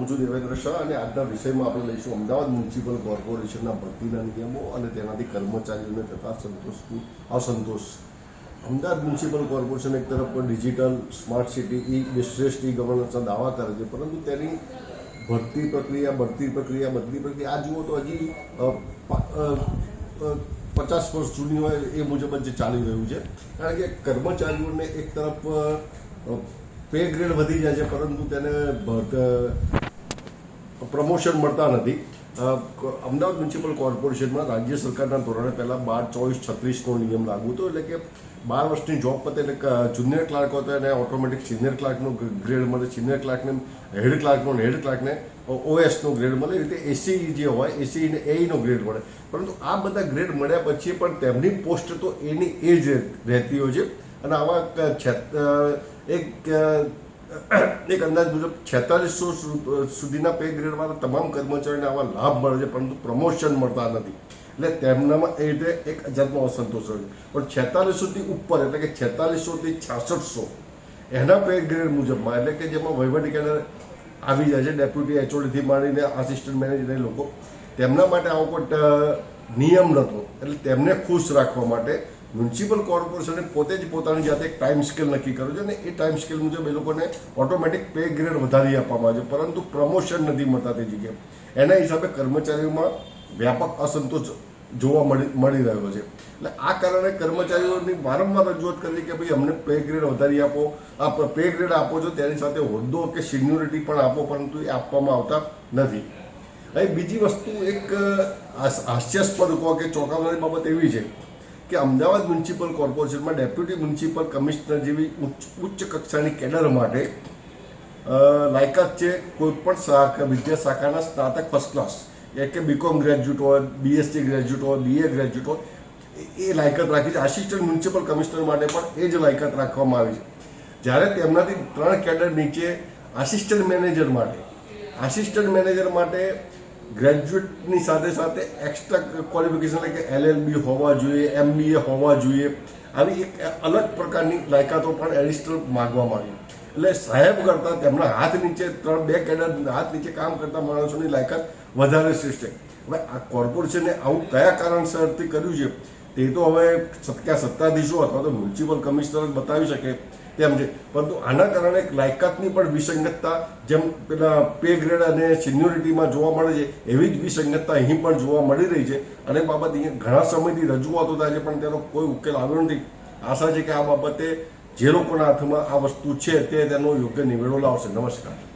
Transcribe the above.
હું છું દેવેન્દ્ર શાહ અને આજના વિષયમાં આપણે લઈશું અમદાવાદ મ્યુનિસિપલ કોર્પોરેશનના ભરતીના નિયમો અને તેનાથી કર્મચારીઓને થતા સંતોષની અસંતોષ. અમદાવાદ મ્યુનિસિપલ કોર્પોરેશન એક તરફ ડિજિટલ, સ્માર્ટ સિટી, ઈ શ્રેષ્ઠ ઈ ગવર્નન્સના દાવા કરે છે, પરંતુ તેની ભરતી પ્રક્રિયા, બઢતી પ્રક્રિયા, બદલી પ્રક્રિયા, આ જુઓ તો હજી પચાસ વર્ષ જૂની હોય એ મુજબ જ ચાલી રહ્યું છે. કારણ કે કર્મચારીઓને એક તરફ પે ગ્રેડ વધી જાય છે, પરંતુ તેને ભરત- પ્રમોશન મળતા નથી. અમદાવાદ મ્યુનિસિપલ કોર્પોરેશનમાં રાજ્ય સરકારના ધોરણે પહેલાં બાર, ચોવીસ છત્રીસનો નિયમ લાગુ હતો. એટલે કે બાર વર્ષની જોબ પતે એટલે જુનિયર ક્લાર્ક હતો એને ઓટોમેટિક સિનિયર ક્લાર્કનો ગ્રેડ મળે સિનિયર ક્લાર્કને હેડ ક્લાર્કનો હેડ ક્લાર્કને ઓએસનો ગ્રેડ મળે. એ રીતે એસી જે હોય એસી ને એનો ગ્રેડ મળે. પરંતુ આ બધા ગ્રેડ મળ્યા પછી પણ તેમની પોસ્ટ તો એની એ જ રહેતી હોય છે. અને આવા એક એક અંદાજ મુજબ છેતાલીસો સુધીના પે ગ્રેડવાળા તમામ કર્મચારીઓને આવા લાભ મળે છે, પરંતુ પ્રમોશન મળતા નથી. એટલે તેમનામાં એ રીતે એક જાતનો અસંતોષ હોય છે. પણ છેતાલીસોથી ઉપર, એટલે કે છેતાલીસોથી છાસઠસો, એના પે ગ્રેડ મુજબમાં, એટલે કે જેમાં વહીવટી કેન્દ્ર આવી જાય છે, ડેપ્યુટી એચઓડીથી માંડીને આસિસ્ટન્ટ મેનેજર લોકો, તેમના માટે આવો કોઈ નિયમ નહોતો. એટલે તેમને ખુશ રાખવા માટે મ્યુનિસિપલ કોર્પોરેશને પોતે જ પોતાની જાતે એક ટાઈમ સ્કેલ નક્કી કર્યો છે અને એ ટાઈમ સ્કેલ મુજબ એ લોકોને ઓટોમેટિક પે ગ્રેડ વધારી આપવામાં આવે છે. પરંતુ પ્રમોશન નથી મળતા તે જગ્યાએ. એના હિસાબે કર્મચારીઓમાં વ્યાપક અસંતોષ જોવા મળી મળી રહ્યો છે. એટલે આ કારણે કર્મચારીઓની વારંવાર રજૂઆત કરી કે ભાઈ અમને પે ગ્રેડ વધારી આપો. આ પે ગ્રેડ આપો છો, તેની સાથે હોદ્દો કે સિન્યોરિટી પણ આપો, પરંતુ એ આપવામાં આવતા નથી. અહીં બીજી વસ્તુ એક હાસ- હાસ્યાસ્પદ કહો કે ચોંકાવનારી બાબત એવી છે કે અમદાવાદ મ્યુનિસિપલ કોર્પોરેશનમાં ડેપ્યુટી મ્યુનિસિપલ કમિશનર જેવી ઉચ્ચ કક્ષાની કેડર માટે લાયકાત છે કોઈ પણ શાખા વિદ્યા શાખાના સ્નાતક ફર્સ્ટ ક્લાસ એ કે બીકોમ ગ્રેજ્યુએટ હોય બીએસસી ગ્રેજ્યુએટ હોય બીએ ગ્રેજ્યુએટ હોય, એ લાયકાત રાખી છે. આસિસ્ટન્ટ મ્યુનિસિપલ કમિશનર માટે પણ એ જ લાયકાત રાખવામાં આવી છે. જ્યારે તેમનાથી ત્રણ કેડર નીચે આસિસ્ટન્ટ મેનેજર માટે આસિસ્ટન્ટ મેનેજર માટે ગ્રેજ્યુએટની સાથે સાથે એક્સ્ટ્રા ક્વોલિફિકેશન એટલે કે એલએલબી હોવા જોઈએ એમબીએ હોવા જોઈએ. આવી એક અલગ પ્રકારની લાયકાતો પણ એડિશનલ માગવામાં આવી. એટલે સાહેબ કરતાં તેમના હાથ નીચે ત્રણ બે કેડર હાથ નીચે કામ કરતા માણસોની લાયકાત વધારે શ્રેષ્ઠ હવે આ કોર્પોરેશને આવું કયા કારણસરથી કર્યું છે? તે તો હવે સત્યા સત્તાધીશો અથવા તો મ્યુનિસિપલ કમિશનર બતાવી શકે તેમ છે. પરંતુ આના કારણે લાયકાતની પણ વિસંગતતા, જેમ પેલા પે ગ્રેડ અને સિન્યોરિટીમાં જોવા મળે છે, એવી જ વિસંગતતા અહીં પણ જોવા મળી રહી છે. અને બાબત અહીંયા ઘણા સમયથી રજૂઆતો થાય છે, પણ તેનો કોઈ ઉકેલ આવ્યો નથી. આશા છે કે આ બાબતે જે લોકોના હાથમાં આ વસ્તુ છે, તે તેનો યોગ્ય નિવેડો લાવશે. નમસ્કાર.